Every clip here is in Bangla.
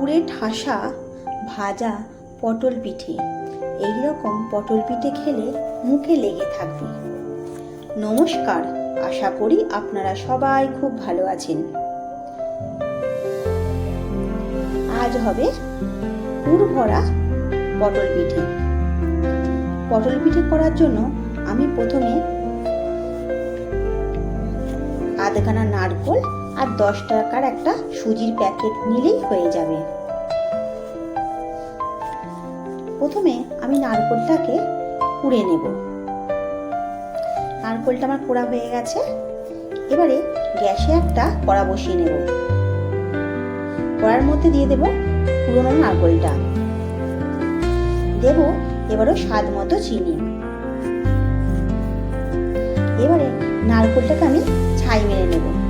পুরে ঠাসা ভাজা পটল পিঠে। এই রকম পটল পিঠে খেলে মুখে লেগে থাকবে। নমস্কার, আশা করি আপনারা সবাই খুব ভালো আছেন। আজ হবে পুর ভরা পটল পিঠে। পটল পিঠে করার জন্য আমি প্রথমে আধখানা নারকোল আর দশ টাকার একটা সুজির প্যাকেট নিলেই হয়ে যাবে। প্রথমে আমি নারকোলটাকে কুড়ে নেব। নারকোলটা আমার পোড়া হয়ে গেছে। এবারে গ্যাসে একটা কড়া বসিয়ে নেব। কড়ার মধ্যে দিয়ে দেব পুরোনো নারকোলটা। দেব এবারও স্বাদ মতো চিনি। এবারে নারকোলটাকে আমি ছাই মেরে নেব।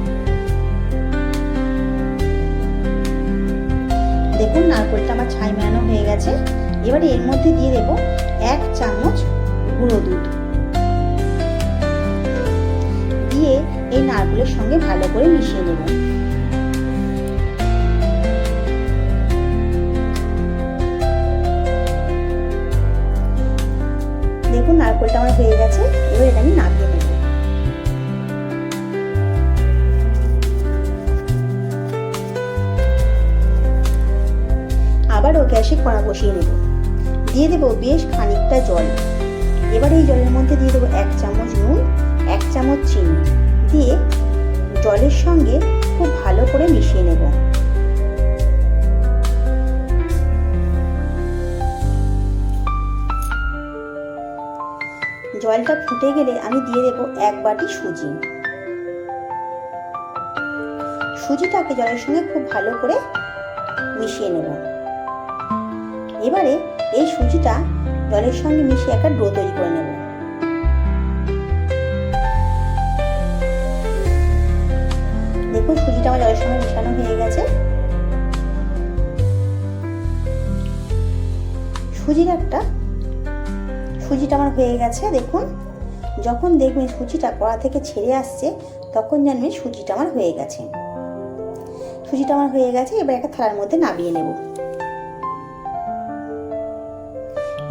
দেখুন নারকোলটা আমার ছাই মেরানো হয়ে গেছে। এবারে এর মধ্যে দিয়ে দেব এক চামচ গুঁড়ো দুধ। দিয়ে এই নারকোলের সঙ্গে ভালো করে মিশিয়ে নেব। দেখুন নারকোলটা আমার হয়ে গেছে, এবার এটা আমি নামিয়ে গ্যাসে কড়া বসিয়ে নেব। দিয়ে দেবো বেশ খানিকটা জল। এবার এই জলের মধ্যে দিয়ে দেবো এক চামচ নুন, এক চামচ চিনি। দিয়ে জলের সঙ্গে খুব ভালো করে মিশিয়ে নেব। জলটা ফুটে গেলে আমি দিয়ে দেব এক বাটি সুজি। সুজিটাকে জলের সঙ্গে খুব ভালো করে মিশিয়ে নেব। এবারে এই সুজিটা জলের সঙ্গে মিশিয়ে একটা ডো তৈরি করে নেব। দেখুন সুজিটা আমার জলের সঙ্গে মিশানো হয়ে গেছে। সুজির একটা, সুজিটা আমার হয়ে গেছে, দেখুন। যখন দেখবেন সুজিটা কড়া থেকে ছেড়ে আসছে, তখন জানবেন সুজিটা আমার হয়ে গেছে। সুজিটা আমার হয়ে গেছে, এবার একটা থালার মধ্যে নামিয়ে নেব।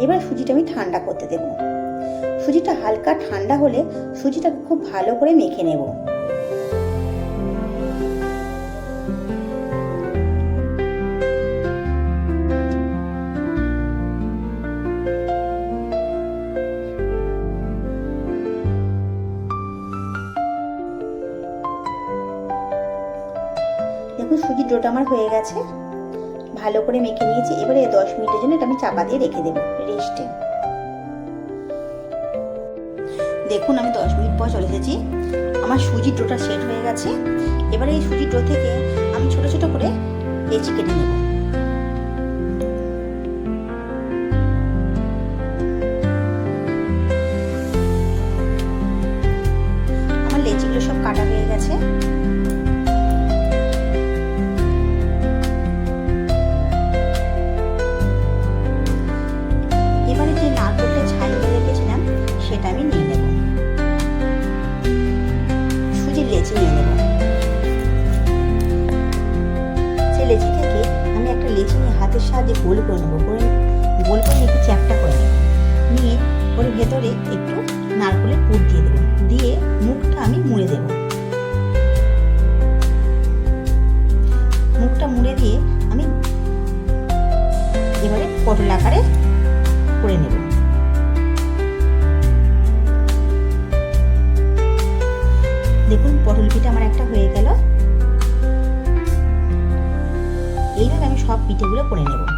এবার সুজিটা আমি ঠান্ডা করতে দেব। সুজিটা হালকা ঠান্ডা হলে সুজিটাকে খুব ভালো করে মেখে নেব। দেখুন সুজির ডোটা আমার হয়ে গেছে। ভালো করে মেখে নিয়েছি। এবারে দশ মিনিটের জন্য এটা আমি চাপা দিয়ে রেখে দেবো। রেস্টে দেখুন, আমি দশ মিনিট পর চলে এসেছি। আমার সুজি ডোটা সেট হয়ে গেছে। এবার এই সুজি ডো থেকে আমি ছোট ছোট করে লেচি কেটে নেব। গোল করে নেব করে গোল করে একটু চ্যাপটা করে নেব। নিয়ে ওর ভেতরে একটু নারকোলের পুর দিয়ে দেবো। দিয়ে মুখটা আমি মুড়ে দেব। মুখটা মুড়ে দিয়ে আমি এবারে পটল আকারে করে নেব। দেখুন, পটল পিঠা আমার একটা হয়ে গেল। এইভাবে আমি সব পিঠেগুলো করে নেব।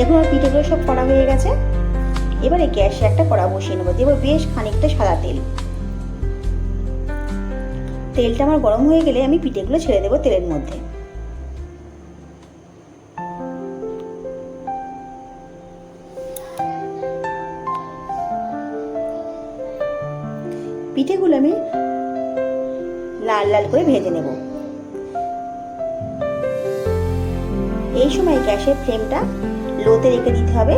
দেখুন আমার পিঠেগুলো সব করা হয়ে গেছে। এবারে গ্যাসে একটা কড়া বসিয়ে নেব। দেবো বেশ খানিকটা সাদা তেল। তেলটা আমার গরম হয়ে গেলে আমি পিঠেগুলো ছেড়ে দেবো তেলের মধ্যে। পিঠেগুলো আমি লাল লাল করে ভেজে নেব। এই সময় গ্যাসের ফ্লেমটা লোতে রেখে দিতে হবে,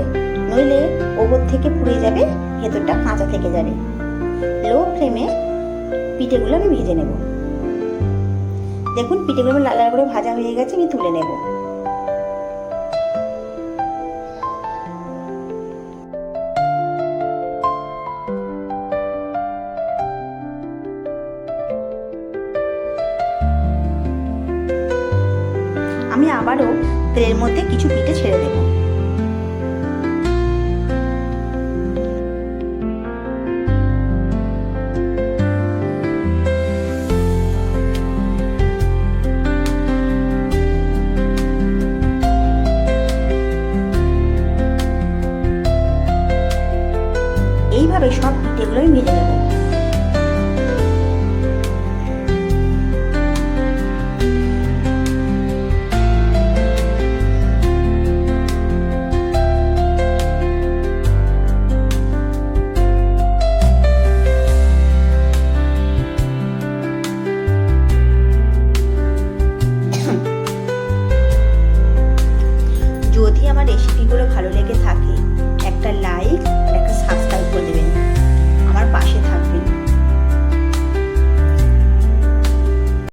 নইলে ওপর থেকে পুড়ে যাবে, ভেতরটা কাঁচা থেকে যাবে। লো ফ্লেমে পিঠেগুলো আমি ভেজে নেব। দেখুন, পিঠেগুলো লাল লাল করে ভাজা হয়ে গেছে, আমি তুলে নেব। আমি আবারও তেলের মধ্যে কিছু পিঠে ছেড়ে দেবো। এইভাবে সব এগুলোই মিলে নেব যদি আমার রেসিপিগুলো ভালো লেগে থাকে